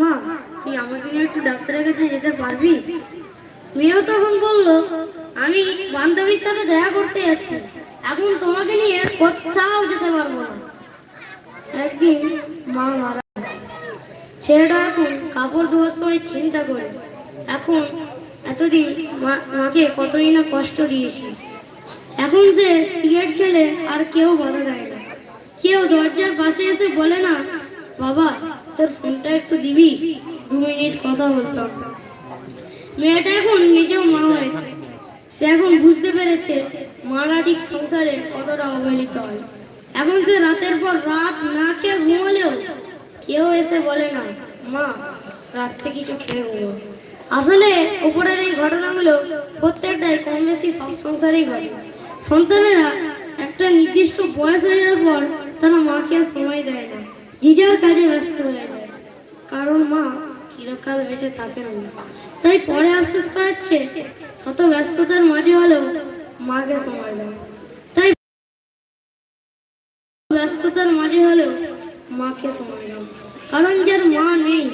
মা তুই আমাকে নিয়ে একটু ডাক্তারের কাছে যেতে পারবি? মেয়েও তখন বলল, আমি বান্ধবীর সাথে দেখা করতে যাচ্ছি। এখন তোমাকে নিয়ে কোথাও যেতে পারব না। একদিন মা মারা ছেলেটা এখন কাপড় ধোয়ার সময় চিন্তা করে। এখন এতদিন মাকে কতই না কষ্ট দিয়েছি। এখন সে সিগারেট খেলে আর কেউ বাধা দেয় না। কেউ দরজার পাশে এসে বলে না বাবা, তোর ফোনটা একটু দিবি? দু মিনিট কথা বলতাম মেয়েটা এখন নিজেও মা হয়েছে। সে এখন বুঝতে পেরেছে সংসারে কতটা অবহেলিত হয়। এখন সে রাতের পর রাত না খেয়ে ঘুমালেও কেউ এসে বলে না, মা, রাত্রে কিছু খেয়ে ঘুমো। আসলে উপরের এই ঘটনাগুলো প্রত্যেকটাই কম বেশি সব সংসারেই ঘটে। সন্তানেরা একটা নির্দিষ্ট বয়স হয়ে যাওয়ার পর তারা মাকে সময় দেয় না। যে কাজে ব্যস্ত হয়ে যায়। কারণ মা চিরকাল বেঁচে থাকে না। তাই পরে আফসোস করাচ্ছে, শত ব্যস্ততার মাঝে হলেও মাকে সময় দেয় তাই ব্যস্ততার মাঝে হলেও মাকে সময় দাও কারণ যার মা নেই,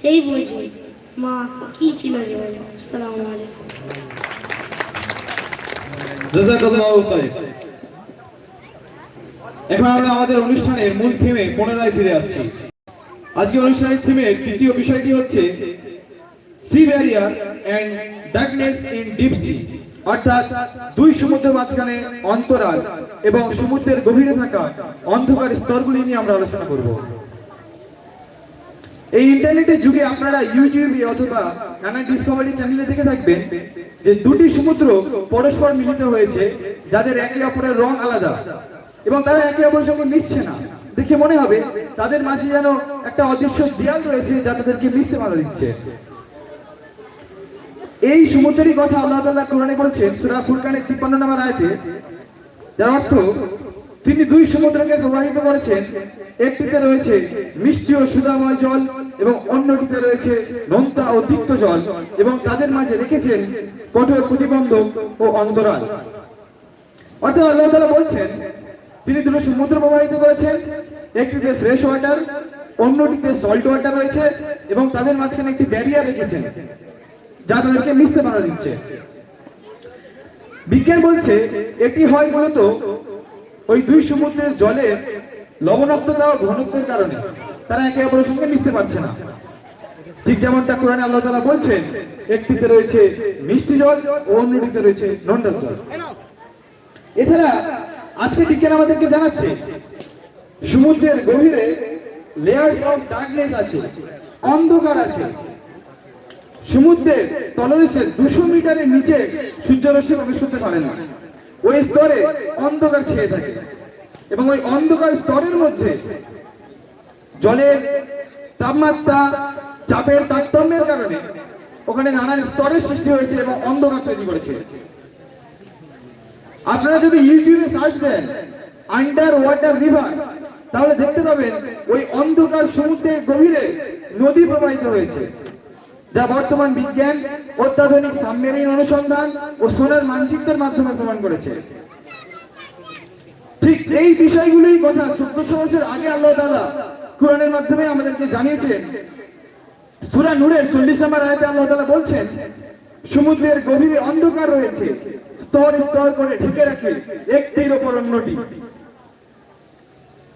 সেই বোঝে মা কি ছিল জীবনে। আসসালামু আলাইকুম। এখন আমরা আমাদের অনুষ্ঠানের মূল থিমে পুনরায় ফিরে আসছি। আজকে অনুষ্ঠানের থিমের তৃতীয় বিষয়টি হচ্ছে sea barrier and darkness in deep sea অর্থাৎ দুই সমুদ্র মাঝখানে অন্তরাল এবং সমুদ্রের গভীরে থাকা অন্ধকার স্তরগুলি নিয়ে আমরা আলোচনা করব। এই ইন্টারনেটের যুগে আপনারা ইউটিউবে অথবা নানা ডিসকভারি চ্যানেলে দেখে থাকবেন যে দুটি সমুদ্র পরস্পর মিলিত হয়েছে, যাদের একে অপরের রং আলাদা। এবং তারা একে অপরের সঙ্গে মিশছে না। দেখে মনে হবে তাদের মাঝে যেন একটা অদৃশ্য দেয়াল রয়েছে যা তাদেরকে মিশতে বাধা দিচ্ছে। এই সমুদ্রেরই কথা আল্লাহ তাআলা কোরআনে বলছেন সূরা ফুরকানের 53 নম্বর আয়াতে, যার অর্থ, তিনি দুই সমুদ্রকে প্রবাহিত করেছেন, একটিতে রয়েছে মিষ্টি ও সুধাময় জল এবং অন্যটিতে রয়েছে নোনতা ও তিক্ত জল এবং তাদের মাঝে রেখেছেন কঠোর প্রতিবন্ধক ও অন্তরাল। অর্থাৎ আল্লাহ তাআলা বলছেন তিনি দুটো সমুদ্র প্রবাহিত করেছেন। একটিতে ফ্রেশ ওয়াটার অন্যটিতে সল্ট ওয়াটার রয়েছে এবং তাদের মাঝখানে একটি ব্যারিয়ার রেখেছেন, যা তাদেরকে মিশতে বাধা দিচ্ছে। বিজ্ঞান বলছে, এটি হয় মূলত ওই দুই সমুদ্রের জলের লবণাক্ততা ও ঘনত্বের কারণে। তারা একে অপরের সঙ্গে মিশতে পারছে না। ঠিক যেমনটা কোরআনে আল্লাহ তাআলা বলছেন, একটিতে রয়েছে মিষ্টি জল ও অন্যটিতে রয়েছে নন্ডা জল। এছাড়া আজকে বিজ্ঞান আমাদেরকে জানাচ্ছে? সমুদ্রের গভীরে লেয়ার্স অফ ডার্কনেস আছে, অন্ধকার আছে। সমুদ্রের তলদেশে দুশো মিটারের নিচে সূর্যরশ্মি প্রবেশ করতে পারে না। ওই স্তরে অন্ধকার ছেয়ে থাকে এবং ওই অন্ধকার স্তরের মধ্যে জলের তাপমাত্রা, চাপের তারতম্যের কারণে ওখানে নানান স্তরের সৃষ্টি হয়েছে এবং অন্ধকার তৈরি করেছে। আপনারা যদি ইউটিউবে সার্চ দেন আন্ডার ওয়াটার রিভার তাহলে দেখতে পাবেন ওই অন্ধকার সমুদ্রের গভীরে নদী প্রবাহিত হয়েছে, যা বর্তমান বিজ্ঞান, অত্যাধুনিক সাবমেরিন অনুসন্ধান ও সোনার মানচিত্রের মাধ্যমে প্রমাণ করেছে। ঠিক এই বিষয়গুলির কথা চোদ্দশো বছর আগে আল্লাহ তাআলা কোরআনের মাধ্যমে আমাদেরকে জানিয়েছেন। সুরা নূরের চল্লিশ নম্বর আয়াতে আল্লাহ তালা বলছেন, সমুদ্রের গভীরে অন্ধকার রয়েছে স্তর স্তর করে ঢেকে রাখে একটির ওপর অন্যটি।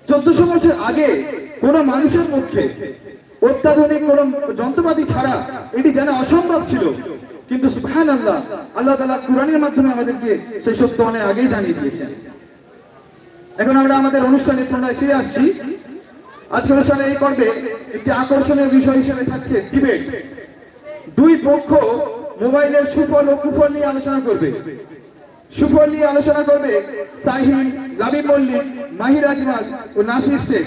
চোদ্দশো বছর আগে কোন মানুষের পক্ষে অত্যাধুনিক কোন যন্ত্রপাতি ছাড়া এটি জানা অসম্ভব ছিল। কিন্তু সুবহান আল্লাহ আল্লাহ তালা কোরআনের মাধ্যমে আমাদেরকে সেই সত্য অনেক আগেই জানিয়ে দিয়েছেন। এখন আমরা আমাদের অনুষ্ঠানে পুনরায় ফিরে আসছি। আজকে অনুষ্ঠানে এই পর্বে একটি আকর্ষণীয় বিষয় হিসেবে থাকছে ডিবেট। দুই পক্ষ মোবাইলের সুফল ও কুফল নিয়ে আলোচনা করবে। সুফল নিয়ে আলোচনা করবে সাহি রাবি মল্লিক, মাহির আজমাল ও নাসির শেখ।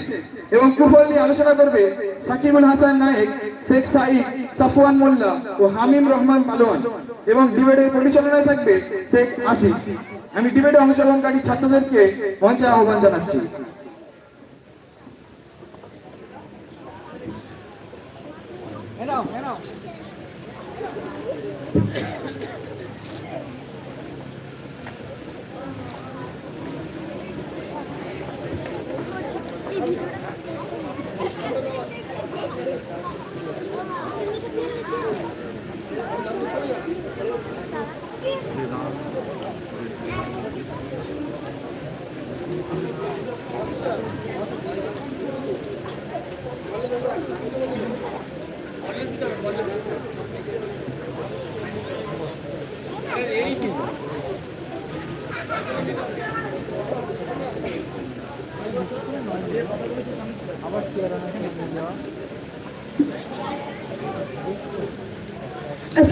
এবং কুফল নিয়ে আলোচনা করবে সাকিবুল হাসান নায়েক, শেখ সাইদ সাফওয়ান মোল্লা ও হামিম রহমান মালোয়ান এবং ডিবেটের পরিচালনায় থাকবে শেখ আসিফ। আমি ডিবেটে অংশগ্রহণকারী ছাত্রদেরকে মঞ্চে আহ্বান জানাচ্ছি।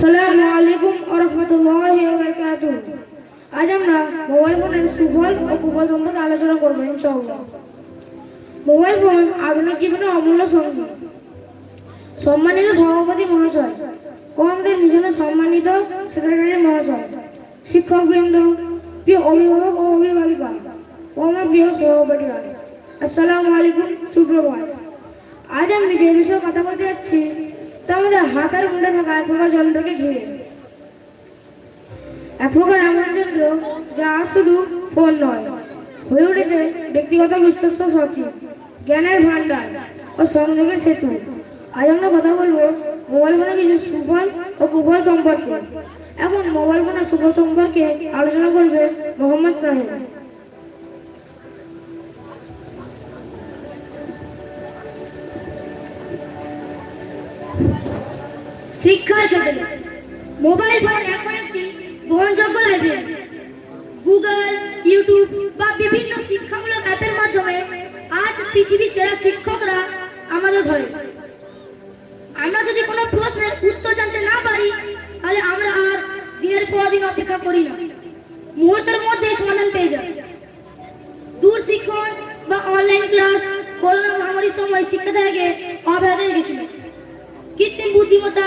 আসসালামু আলাইকুম ওয়া রাহমাতুল্লাহি ওয়া বারাকাতুহু। আজ আমরা মোবাইল ফোনের সুফল ও কুফল সম্পর্কে আলোচনা করব ইনশাআল্লাহ। মোবাইল ফোন আধুনিক জীবনের অমূল্য সঙ্গী। সম্মানিত সভাপতি মহাশয় ও আমাদের নিজের সম্মানিত সেক্রেটারি মহাশয়, শিক্ষক বৃন্দ, প্রিয় অভিভাবক ও অভিভাবিকা, ও আমার প্রিয় সহপাঠীরা, আসসালামু আলাইকুম, সুপ্রভাত। আজ আমি যে বিষয়ে কথা বলতে যাচ্ছি তা আমাদের মুঠে থাকা এক প্রকার যন্ত্রকে ঘিরে। এক প্রকার এমন যন্ত্র যা শুধু ফোন নয়, হয়ে উঠেছে ব্যক্তিগত বিশ্বস্ত সচিব, জ্ঞানের ভান্ডার ও সংযোগের সেতু। আজ আমরা কথা বলব মোবাইল ফোনের কিছু সুফল ও কুফল সম্পর্কে। এখন মোবাইল ফোনের সুফল সম্পর্কে আলোচনা করবে মোহাম্মদ সাহেব। ক্ষেত্রে মোবাইল ফোন এখন একটি গ্রহণযোগ্য লাইব্রেরি গুগল, ইউটিউব বা বিভিন্ন শিক্ষামূলক অ্যাপের মাধ্যমে আজ পৃথিবীর সেরা শিক্ষকরা আমাদের ঘরে আমরা যদি কোনো প্রশ্নের উত্তর জানতে না পারি, তাহলে আমরা আর দিনের পর দিন অপেক্ষা করি না। মুহূর্তের মধ্যে সমাধান পেয়ে যাই দূর শিক্ষণ বা অনলাইন ক্লাস করোনা মহামারীর সময় শিক্ষাদায়কে অব্যাহত রেখেছিল কৃত্রিম বুদ্ধিমত্তা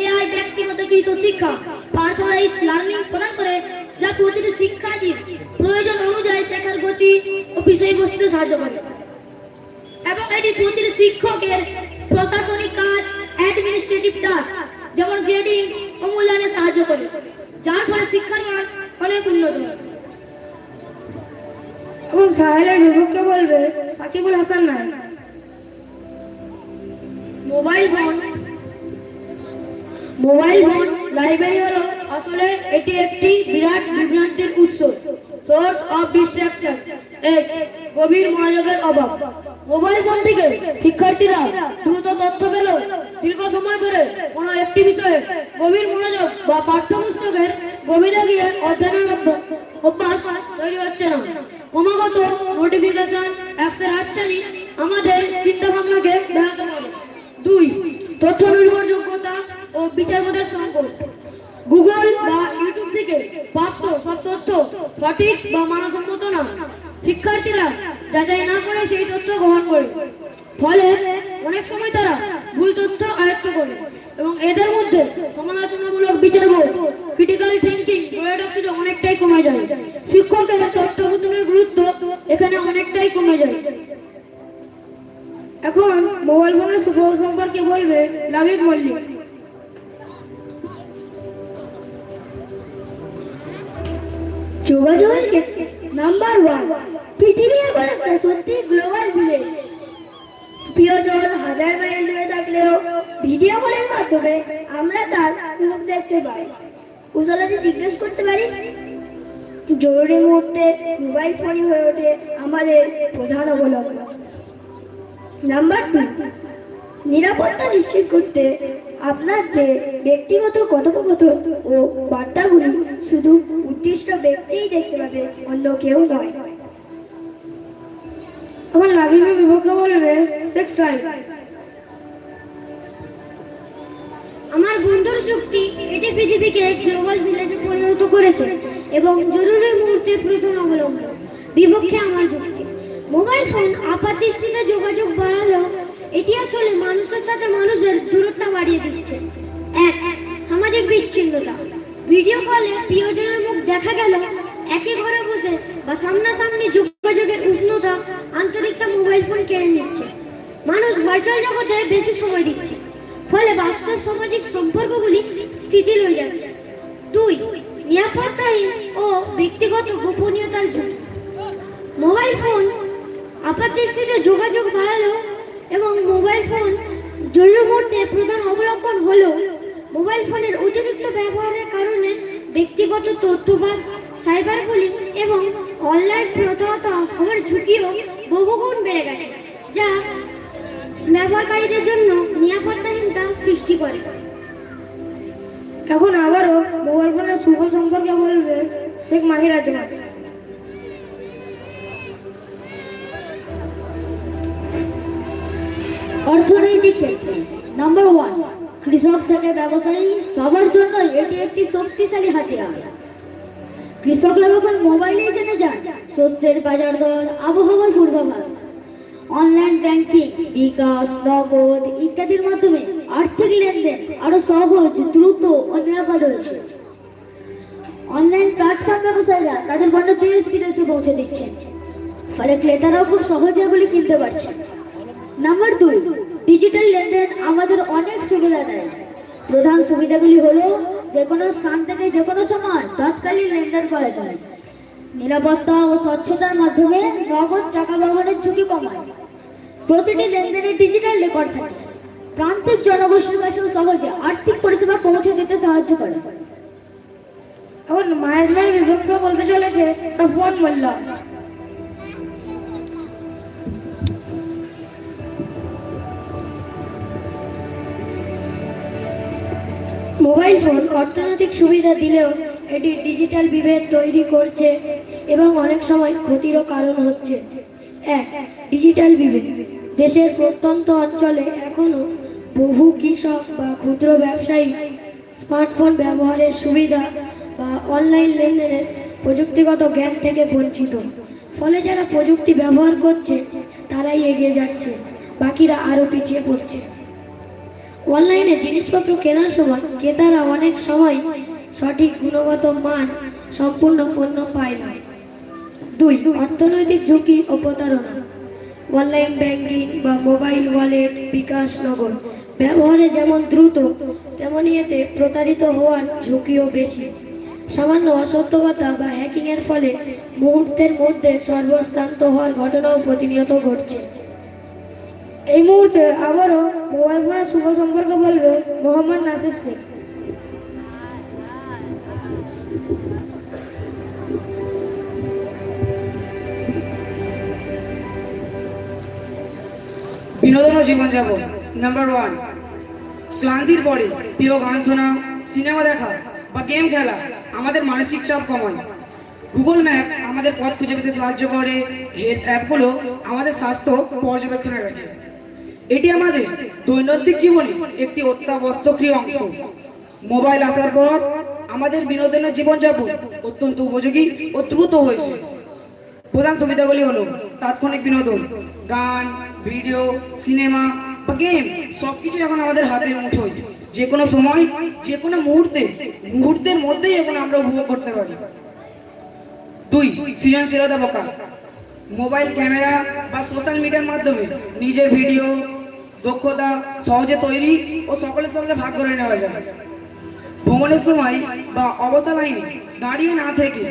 এআই ব্যক্তিগত কৃত শিক্ষা পার্সোনালাইজ লার্নিং প্রদান করে যা প্রতিটি শিক্ষার্থীর প্রয়োজন অনুযায়ী শেখার গতি ও বিষয়বস্তু সাহায্য করে। এবং এটি প্রতিটি শিক্ষকের প্রশাসনিক কাজ অ্যাডমিনিস্ট্রেটিভ টাস্ক যেমন গ্রেডিং ও মূল্যায়নে সাহায্য করে যার ফলে শিক্ষার মান অনেক উন্নত এবং সাহেলের বিভক্ত বলবে সাকিবুল হাসান নায়ক mobile phone mobile phone library হলো আসলে এটি একটি বিরাট বিভ্রান্তির উৎস। সোর্স অফ ডিস্ট্রাকশন এক, গভীর মনোযোগের অভাব। মোবাইল ফোন থেকে শিক্ষার্থীরা দ্রুত তথ্য পেল। দীর্ঘ সময় ধরে কোনো একটি বিষয়ে গভীর মনোযোগ বা পাঠ্যপুস্তকের গভীরে গিয়ে অধ্যয়নের অভ্যাস তৈরি হচ্ছে না। ক্রমাগত নোটিফিকেশন অ্যাপসের হাতছানি আমাদের চিন্তা ভাবনাকে ব্যাহত করে। দুই তথ্য নির্ভরযোগ্যতা ও বিচারবোধের সংকট। গুগল বা ইউটিউব থেকে প্রাপ্ত সব তথ্য সঠিক বা মানসম্মত না। শিক্ষার্থীরা যাচাই না করে সেই তথ্য গ্রহণ করে। ফলে অনেক সময় তারা ভুল তথ্য আয়ত্ত করে এবং এদের মধ্যে সমালোচনামূলক বিচারবোধ ক্রিটিক্যাল থিঙ্কিং প্রোডাক্টিভ অনেকটাই কমে যায়। শিক্ষকের তথ্য গুরুত্ব এখানে অনেকটাই কমে যায়। এখন মোবাইল ফোনের সুফল সম্পর্কে বলবে লাভিব মল্লিক। যোগাযোগের ক্ষেত্রে নাম্বার ওয়ান পৃথিবী একটা সত্যি গ্লোবাল ভিলেজ প্রিয়জন হাজার মাইল দূরে থাকলেও ভিডিও কলের মাধ্যমে আমরা তার মুখ দেখতে পাই। কুশলাদি জিজ্ঞেস করতে পারি? জরুরি মুহূর্তে মোবাইল ফোনই হয়ে ওঠে আমাদের প্রধান অবলম্বন। নাম্বার টু নিরাপত্তা নিশ্চিত করতে আপনার যে ব্যক্তিগত কথোপকথন ও বার্তাগুলি শুধু উদ্দিষ্ট ব্যক্তিই দেখতে পাবে, অন্য কেউ নয়। আমার লাভিবে বিভক্ত বলবে আমার বন্ধুর যুক্তি এটি পৃথিবীকে গ্লোবাল ভিলেজে পরিণত করেছে এবং জরুরি মুহূর্তে প্রথম অবলম্বন। বিপক্ষে আমার যুক্তি। মোবাইল ফোন আপাতদৃষ্টিতে যোগাযোগ বাড়ালেও এটি আসলে মানুষের সাথে মানুষের দূরত্ব বাড়িয়ে দিচ্ছে। এক, সামাজিক বিচ্ছিন্নতা। ভিডিও কলে প্রিয়জনের মুখ দেখা গেল একই ঘরে বসে বা সামনাসামনি যোগাযোগের উষ্ণতা আন্তরিকতা মোবাইল ফোন কেড়ে নিচ্ছে। মানুষ ভার্চুয়াল জগতে বেশি সময় দিচ্ছে, ফলে বাস্তব সামাজিক সম্পর্কগুলি শিথিল হয়ে যাচ্ছে। দুই, নিরাপত্তাহীন ও ব্যক্তিগত গোপনীয়তার ঝুঁকি মোবাইল ফোন আপাতদৃষ্টিতে যোগাযোগ বাড়ালো এবং মোবাইল ফোন জরুরি মুহূর্তে প্রধান অবলম্বন হলো। মোবাইল ফোনের অতিরিক্ত ব্যবহারের কারণে ব্যক্তিগত তথ্য বা সাইবার বুলিং এবং অনলাইন প্রতারণা হওয়ার ঝুঁকিও বহুগুণ বেড়ে গেছে, যা ব্যবহারকারীদের জন্য নিরাপত্তাহীনতা সৃষ্টি করে। এখন আবারও মোবাইল ফোনের শুভ সম্পর্কে বলবে শেখ মাহিরা জামান অর্থনৈতিক ক্ষেত্রে। নাম্বার ওয়ান কৃষক থেকে ব্যবসায়ী সবার জন্য এটি একটি শক্তিশালী হাতিয়ার। কৃষকরা যখন মোবাইলেই জেনে যান, শস্যের বাজার দর, আবহাওয়ার পূর্বাভাস। অনলাইন ব্যাংকিং বিকাশ, নগদ ইত্যাদির মাধ্যমে আর্থিক লেনদেন আরও সহজ, দ্রুত ও নিরাপদ হয়েছে অনলাইন প্ল্যাটফর্ম ব্যবসায়ীরা তাদের পণ্য দেশ বিদেশে পৌঁছে দিচ্ছেন। ফলে ক্রেতারাও খুব সহজে এগুলি কিনতে পারছেন। নাম্বার দুই ডিজিটাল লেনদেন আমাদের অনেক সুবিধা দেয়। প্রধান সুবিধাগুলি হলো, যে কোনো স্থান থেকে যে কোনো সময় তৎকালীন লেনদেন করা যায়। নিরাপত্তা ও স্বচ্ছতার মাধ্যমে নগদ টাকা ব্যবহারের ঝুঁকি কমায়। প্রতিটি লেনদেনে ডিজিটাল রেকর্ড থাকে। প্রান্তিক জনগোষ্ঠীর কাছেও সহজে আর্থিক পরিষেবা পৌঁছে দিতে সাহায্য করে। এখন মায়ের বিভক্ত বলতে চলেছে সাফওয়ান মোল্লা মোবাইল ফোন অর্থনৈতিক সুবিধা দিলেও এটি ডিজিটাল বিভেদ তৈরি করছে এবং অনেক সময় ক্ষতিরও কারণ হচ্ছে। এক, ডিজিটাল বিভেদ। দেশের প্রত্যন্ত অঞ্চলে এখনও বহু কৃষক বা ক্ষুদ্র ব্যবসায়ী স্মার্টফোন ব্যবহারের সুবিধা বা অনলাইন লেনদেনের প্রযুক্তিগত জ্ঞান থেকে বঞ্চিত। ফলে যারা প্রযুক্তি ব্যবহার করছে, তারাই এগিয়ে যাচ্ছে। বাকিরা আরও পিছিয়ে পড়ছে। অনলাইনে জিনিসপত্র কেনার সময় ক্রেতারা অনেক সময় সঠিক গুণগত মান সম্পূর্ণ পণ্য পায় না। দুই, অর্থনৈতিক ঝুঁকি ও প্রতারণা। অনলাইন ব্যাংকিং বা মোবাইল ওয়ালেট বিকাশ নগর। ব্যবহারে যেমন দ্রুত তেমনই এতে প্রতারিত হওয়ার ঝুঁকিও বেশি। সামান্য অসত্যকতা বা হ্যাকিংয়ের ফলে মুহূর্তের মধ্যে সর্বস্থান্ত হওয়ার ঘটনাও প্রতিনিয়ত ঘটছে। এই মুহূর্তে আবারও মোবাইল ফোনের শুভ সম্পর্কে বলবে মোহাম্মদ নাসির শেখ। বিনোদন ও জীবনযাপন নাম্বার ওয়ান ক্লান্তির পরে প্রিয় গান শোনা, সিনেমা দেখা বা গেম খেলা আমাদের মানসিক চাপ কমায়। গুগল ম্যাপ আমাদের পথ খুঁজে পেতে সাহায্য করে হেলথ অ্যাপগুলো আমাদের স্বাস্থ্য পর্যবেক্ষণে রাখে। এটি আমাদের দৈনন্দিন জীবনে একটি অত্যাবশ্যকীয় অংশ। মোবাইল আসার পর আমাদের বিনোদনের জীবনযাপন অত্যন্ত উপযোগী ও দ্রুত হয়েছে। প্রধান সুবিধাগুলি হলো তাৎক্ষণিক বিনোদন, গান, ভিডিও, সিনেমা বা গেম, সবকিছু এখন আমাদের হাতের মুঠোয়। যে কোনো সময় যে কোনো মুহূর্তে, মুহূর্তের মধ্যেই এখন আমরা উপভোগ করতে পারি। দুই, সৃজনশীলতা প্রকাশ। মোবাইল ক্যামেরা বা সোশ্যাল মিডিয়ার মাধ্যমে নিজের ভিডিও দক্ষতা সহজে তৈরি ও সকলের সঙ্গে ভাগ করে নেওয়া যায়। ভ্রমণের সময় বা অবসর লাইনে দাঁড়িয়ে না থেকে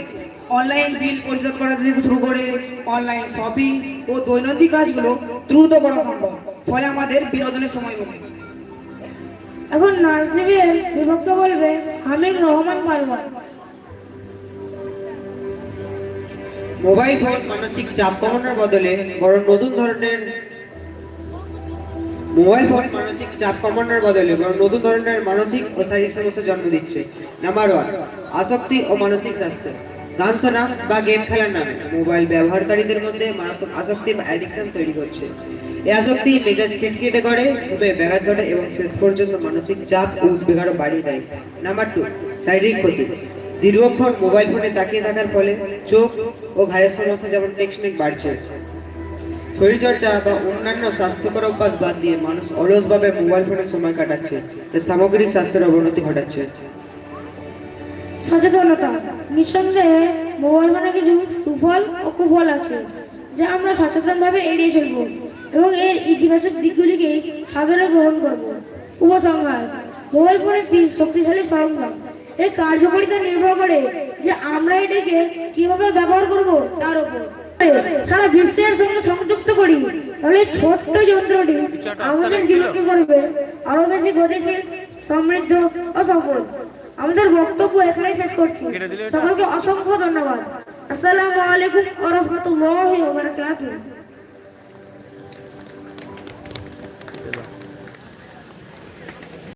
অনলাইন বিল পরিশোধ করা থেকে শুরু করে অনলাইন শপিং ও দৈনন্দিন কাজগুলো দ্রুত করা সম্ভব ফলে আমাদের বিনোদনের সময় মেলে এখন নার্সিবিএল বিভক্ত বলবে হামিদ রহমান পারওয়ার। মোবাইল ফোন মানসিক চাপ কমানোর বদলে বরং নতুন ধরনের মোবাইল ফোন মানসিক চাপ কমানোর বদলে নতুন ধরনের মানসিক ও শারীরিক সমস্যা জন্ম দিচ্ছে। নাম্বার ওয়ান আসক্তি ও মানসিক স্বাস্থ্য। গান বা গেম খেলার নামে মোবাইল ব্যবহারকারীদের মধ্যে মারাত্মক আসক্তি বা অ্যাডিকশন তৈরি করছে। এই আসক্তি মেজাজ খিটখিটে করে খুবই ব্যাঘাত ঘটে এবং শেষ পর্যন্ত মানসিক চাপ ও উদ্বেগ বাড়িয়ে দেয়। নাম্বার টু শারীরিক ক্ষতি। দীর্ঘক্ষণ মোবাইল ফোনে তাকিয়ে থাকার ফলে চোখ ও ঘাড়ের সমস্যা যেমন টেকনিক বাড়ছে শরীরচর্চা বা অন্যান্য স্বাস্থ্যকর অভ্যাস বাদ দিয়ে মানুষ অলসভাবে মোবাইল ফোনে সময় কাটাচ্ছে যা সামগ্রিক স্বাস্থ্যের অবনতি ঘটাচ্ছে। সচেতনতা, নিঃসন্দেহে মোবাইল ফোনে কিছু সুফল ও কুফল আছে, যা আমরা সচেতনভাবে এড়িয়ে চলবো এবং এর ইতিবাচক দিকগুলিকে সাদরে গ্রহণ করব। উপসংহার, মোবাইল ফোন একটি শক্তিশালী সরঞ্জাম এর কার্যকারিতা নির্ভর করে যে আমরা এটাকে কীভাবে ব্যবহার করব তার উপর। সারা বিশ্বের সঙ্গে সংযুক্ত করি। তাহলে ছোট্ট যন্ত্রটি আমাদের জীবনকে করবে। আরও বেশি গতিশীল সমৃদ্ধ ও সফল। আমাদের বক্তব্য এখানে শেষ করছি। সকলকে অসংখ্য ধন্যবাদ। আসসালামু আলাইকুম ওয়া রাহমাতুল্লাহি ওয়া বারাকাতুহু